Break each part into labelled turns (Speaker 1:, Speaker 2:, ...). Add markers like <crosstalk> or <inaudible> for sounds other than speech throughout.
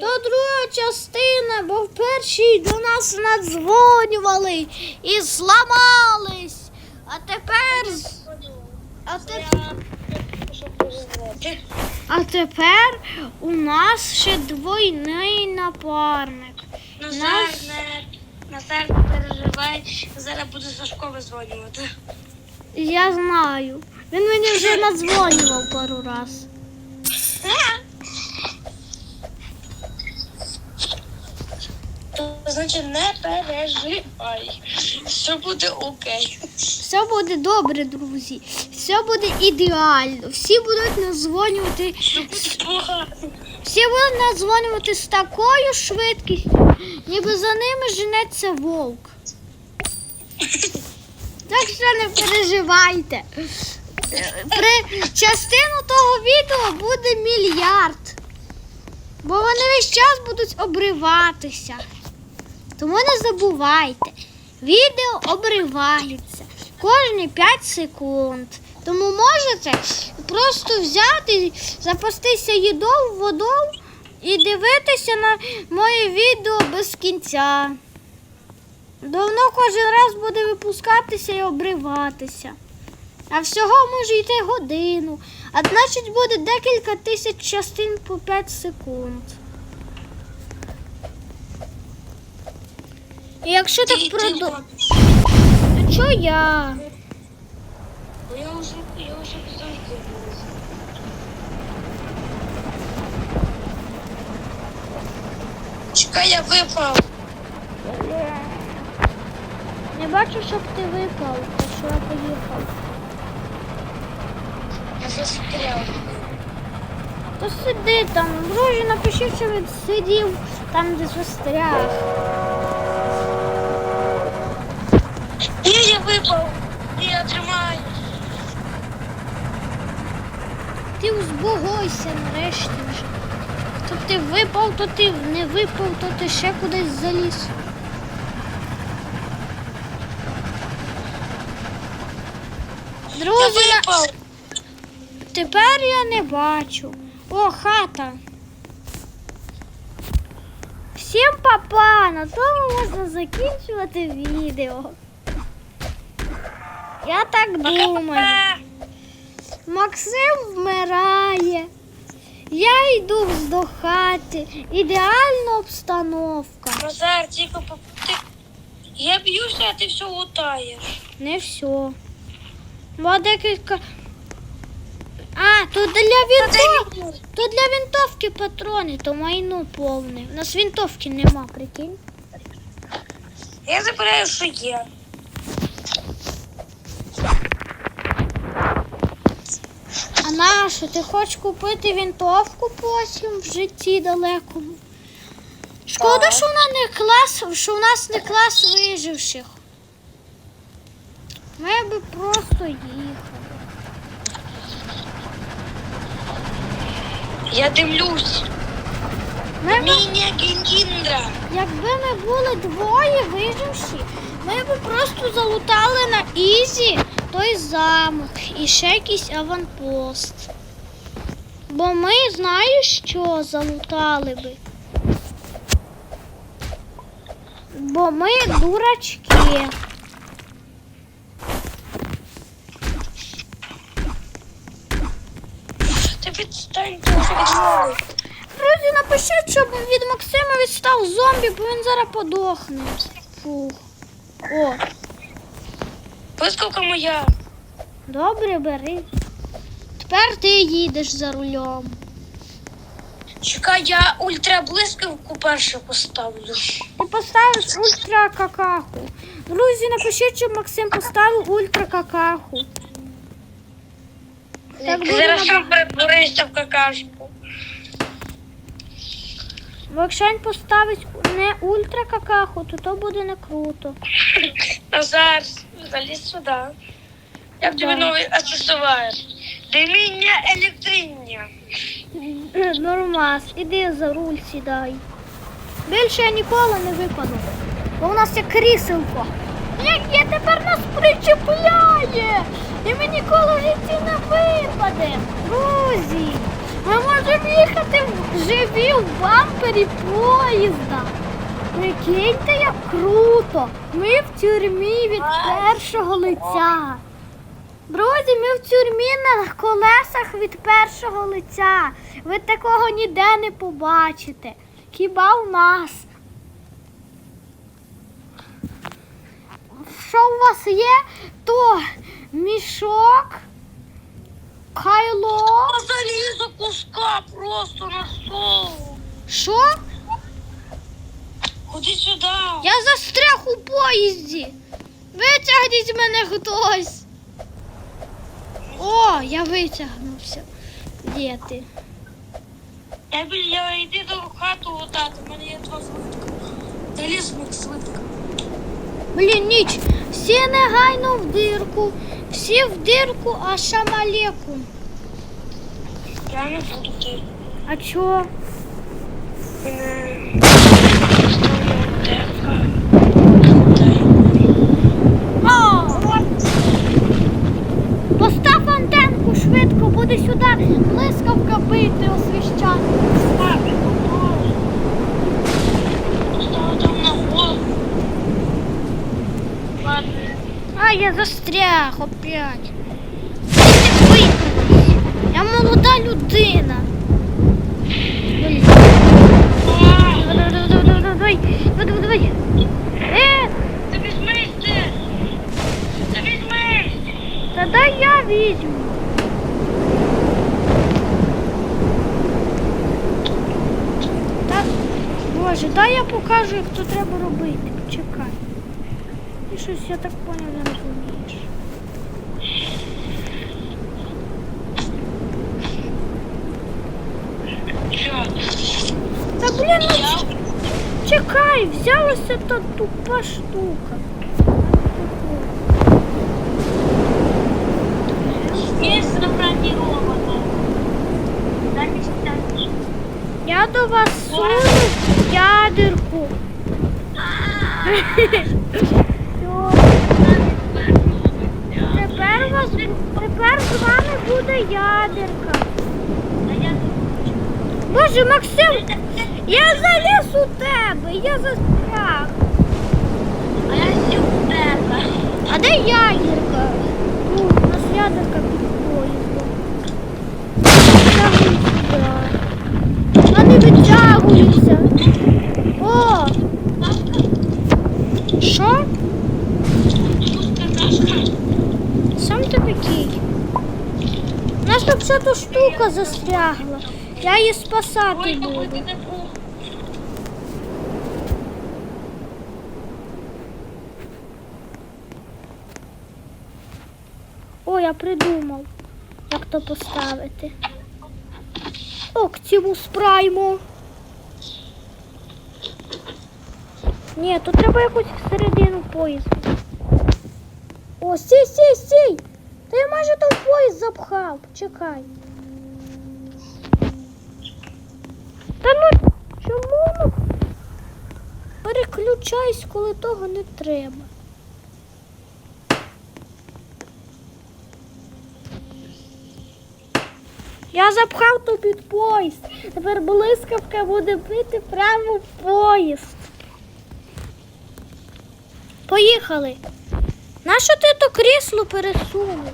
Speaker 1: То друга частина, бо в першій до нас надзвонювали і зламались. А тепер. А, те- а тепер у нас ще двойний напарник.
Speaker 2: Назар, Назар, не переживай, зараз буду Сашко визвонювати.
Speaker 1: Я знаю. Він мені вже <laughs> надзвонював пару раз.
Speaker 2: То, значить, не переживай. Все буде окей.
Speaker 1: Все буде добре, друзі. Все буде ідеально. Всі будуть надзвонювати. Всі будуть надзвонювати з такою швидкістю, ніби за ними женеться вовк. Так що не переживайте. При частину того відео буде мільярд. Бо вони весь час будуть обриватися. Тому не забувайте, відео обривається кожні 5 секунд. Тому можете просто взяти, запастися їдою, водою і дивитися на моє відео без кінця. Давно кожен раз буде випускатися і обриватися. А всього може йти годину. А значить буде декілька тисяч частин по 5 секунд. І якщо так
Speaker 2: Ти,
Speaker 1: продовжує.
Speaker 2: робиш.
Speaker 1: То що я?
Speaker 2: Бо Я вже, я вже завжди був. Чекай, я випав.
Speaker 1: Не бачу, щоб ти випав, а що я поїхав.
Speaker 2: Я застряв.
Speaker 1: То сиди там, друзі, напишіть, що він сидів там, де застряг.
Speaker 2: Ні, я випав. Ні, я тримаю.
Speaker 1: Ти узбогойся нарешті вже. То ти випав, то ти не випав, то ти ще кудись заліз. Друзі,
Speaker 2: випав.
Speaker 1: тепер я не бачу. О, хата. Всім папа! На тому можна закінчувати відео. Я так думаю. Максим вмирає. Я йду до хати. Ідеальна обстановка.
Speaker 2: Назар, тільки ти... Я б'юся, а ти все лутаєш.
Speaker 1: Не все. Бо декілька. А, то для вінтовки. То для вінтовки патрони, то майно повне. У нас вінтовки нема, прикинь.
Speaker 2: Я забираю, що є.
Speaker 1: А нащо? Ти хочеш купити вінтовку потім в житті далекому? Шкода, що вона не клас, що у нас не клас виживших. Ми би просто їхали.
Speaker 2: Я дивлюсь.
Speaker 1: Ми б,
Speaker 2: Міня
Speaker 1: якби ми були двоє виживші, ми б просто залутали на Ізі той замок і ще якийсь аванпост. Бо ми знаєш що залутали би. Бо ми дурачки.
Speaker 2: Ти відстань трохи від мене.
Speaker 1: Друзі, напишіть, щоб від Максима відстав зомбі, бо він зараз подохне. Фух. О,
Speaker 2: Блискавка моя.
Speaker 1: добре, бери. Тепер ти їдеш за рулем.
Speaker 2: Чекай, я ультра блискавку першу поставлю.
Speaker 1: Ти поставиш ультра какаху. Друзі, напишіть, щоб Максим поставив ультра какаху. Так буде
Speaker 2: зараз сам
Speaker 1: набагато.
Speaker 2: перетворишся в какашку.
Speaker 1: Бо якщо він поставить не ультра какаху, то то буде не круто.
Speaker 2: Назар, залізь сюди. Як тобі новий аксесуар? Диміння електриння.
Speaker 1: Нормас, іди за руль сідай. Більше я ніколи не випаду. Бо у нас є кріселко. Яке тепер нас причепляє. І ми ніколи в житті не випадемо. Друзі, Ми можемо їхати в- живі в бампері поїзда. Прикиньте, як круто! Ми в тюрмі від першого лиця. Друзі, ми в тюрмі на колесах від першого лиця. Ви такого ніде не побачите. Хіба у нас? Що у вас є, то мішок, кайло.
Speaker 2: Залізо куска просто на стол.
Speaker 1: Що?
Speaker 2: Ходи сюди.
Speaker 1: Я застряг у поїзді. Витягніть мене хтось. О, я витягнувся. Де ти?
Speaker 2: Я біля йди до хату лутати, у мене є два свитка. Заліз в них свитка.
Speaker 1: Блін, ніч. Всі негайно в дирку. Всі в дирку, а шамалеку.
Speaker 2: Я не буду ти.
Speaker 1: А чо?
Speaker 2: Мене...
Speaker 1: О! Постав антенку швидко, буде сюди блискавка бити, освіщати.
Speaker 2: Ладно.
Speaker 1: А, я застряг опять. Я молода людина. Давай, давай, давай. Е,
Speaker 2: Та візьмись ти! Та візьмись!
Speaker 1: та дай я візьму. Боже, дай я покажу, як це треба робити. Почекай. Ти щось, я так поняв, не розумієш.
Speaker 2: Що?
Speaker 1: Та блін, ну
Speaker 2: Я?
Speaker 1: чекай, взялася та тупа штука.
Speaker 2: Є забронировано. Дай мені сядеш.
Speaker 1: Я до вас суну ядерку. Буде ядерка. Боже, Максим, я заліз у тебе, я застряг.
Speaker 2: А я сів у тебе.
Speaker 1: А де ядерка? У нас ядерка під поїздом. Витягуй сюди. Вони витягуються. О! Що? Сам ти такий. У нас тут вся та штука застрягла. Я її спасати буду. О, я придумав, як то поставити. Октимус Праймо. Ні, тут треба якусь всередину поїзду. О, стій, стій! Та я майже там поїзд запхав. Чекай. Та ну чому? ну? Переключайся, коли того не треба. Я запхав то під поїзд. Тепер блискавка буде бити прямо в поїзд. Поїхали. Нащо ти то крісло пересунув?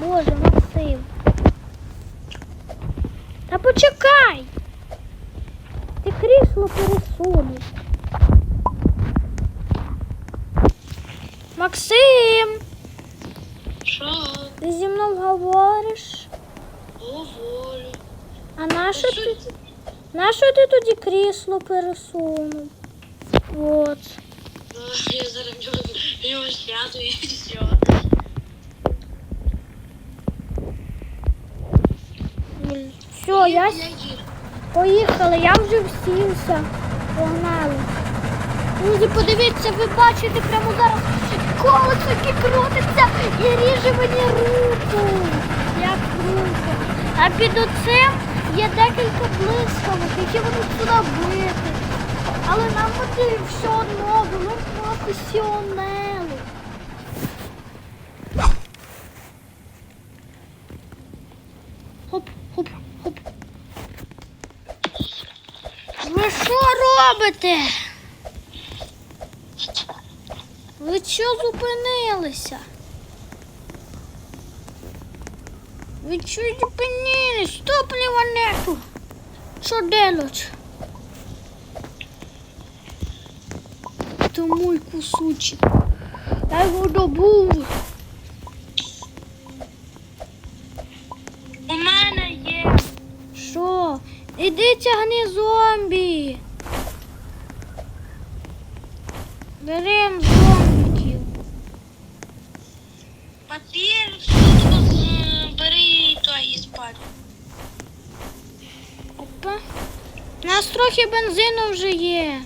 Speaker 1: Боже, Максим. Та почекай. Крісло пересунув. Максим,
Speaker 2: Що?
Speaker 1: ти зі мною говориш?
Speaker 2: Говорю.
Speaker 1: А нащо ти, нащо ти тоді крісло пересунув? От.
Speaker 2: Я зараз нього сяду і все.
Speaker 1: Все, я с- поїхали, я вже всівся. Погнали. Друзі, подивіться, ви бачите прямо зараз колесо, яке крутиться і ріже мені руку. Як круто. А під оцим є декілька блискавок, які будуть сюди бити. Але нам потрібно все одно, ми професіонали. Робите? Ви що зупинилися? Ви що зупинились? Топлива нету. Що делать? Це мой кусочек. Я його добув.
Speaker 2: У мене є.
Speaker 1: Що? Іди тягни зомбі. Берем зомбіків.
Speaker 2: Папір, тут е, бери і той і спаль.
Speaker 1: Опа. У нас трохи бензину вже є.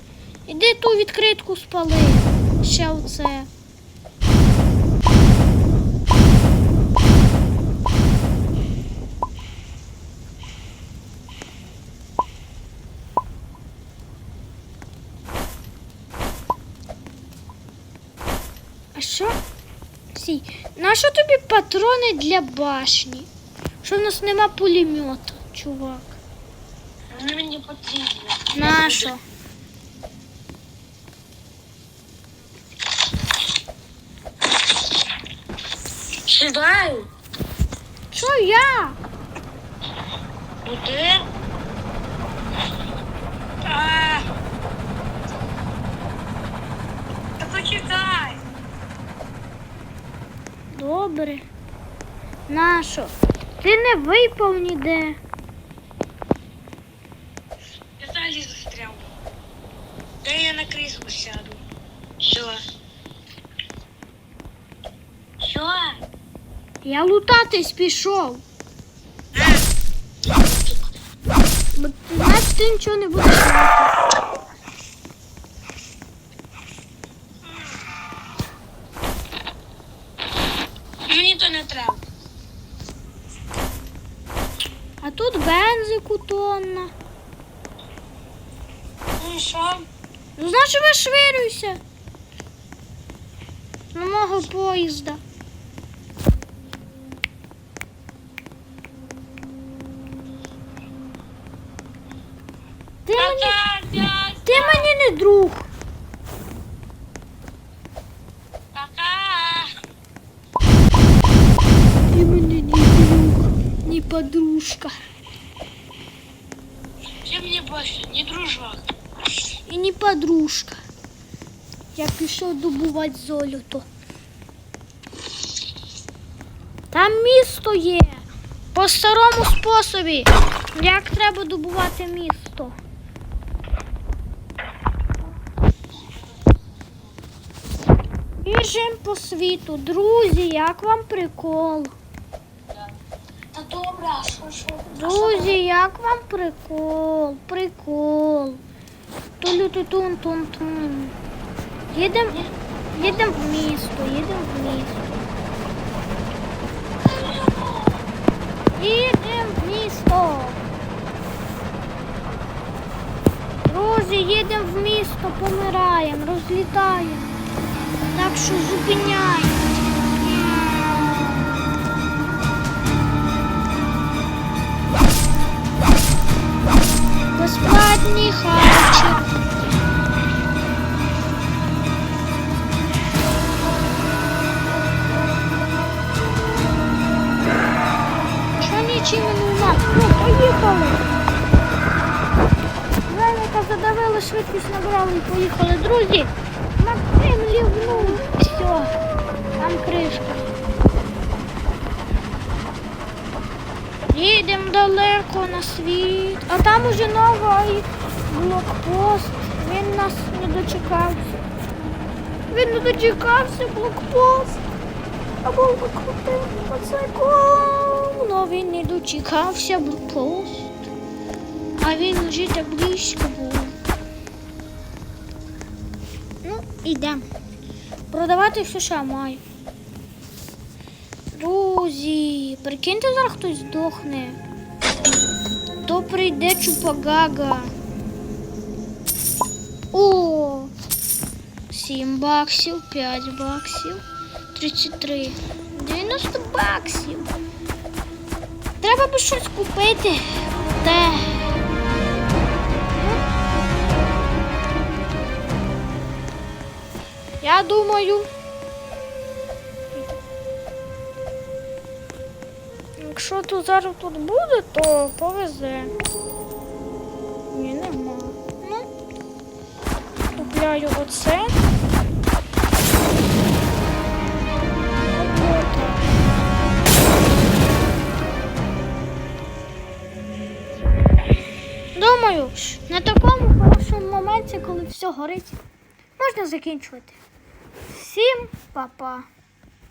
Speaker 1: Іди ту відкритку спали. Ще оце. А що? Сій, нащо тобі патрони для башні? Що в нас нема пулемета, чувак?
Speaker 2: Вони мені потрібні.
Speaker 1: Нащо?
Speaker 2: Сідаю.
Speaker 1: Що я?
Speaker 2: Куди? А. Та почекай.
Speaker 1: Добре. Нащо? Ти не випав ніде.
Speaker 2: Я далі застряв. Дай я на крісло сяду. Що? Що?
Speaker 1: Я лутатись пішов. Бо ти знаєш, ти нічого не будеш.
Speaker 2: Мені то не треба.
Speaker 1: А тут бензику тонна.
Speaker 2: Ну що?
Speaker 1: Ну, значить, вишвирюйся. З мого поїзда. Ти мені, ти мені не друг. Ти мені не друг, не подружка.
Speaker 2: Ти мені більше не дружок.
Speaker 1: І не подружка. Я пішов добувати золото. Там місто є. По старому способі. Як треба добувати місто? Біжим по світу. Друзі, як вам прикол?
Speaker 2: Добре?
Speaker 1: Друзі, як вам прикол? Прикол. Тун тун тун Їдемо їдем в місто, їдемо в місто. Їдемо в місто. Друзі, їдемо в місто, помираємо, розлітаємо. Так що зупиняємо. Поїхали. Друзі, Максим лівнув. Все, там кришка. Їдемо далеко на світ. А там уже новий блокпост. Він нас не дочекався. Він не дочекався блокпост. А був би крутим пацаком. Но він не дочекався блокпост. А він вже так близько був. Ідемо. Продавати все, що я маю. Друзі, прикиньте, зараз хтось здохне. То прийде чупагага. О! 7 баксів, 5 баксів, 33, 90 баксів. Треба би щось купити. Те. Я думаю. Якщо тут зараз тут буде, то повезе. Ні, нема. Ну, купляю оце. Думаю, на такому хорошому моменті, коли все горить, можна закінчувати. Всім па-па!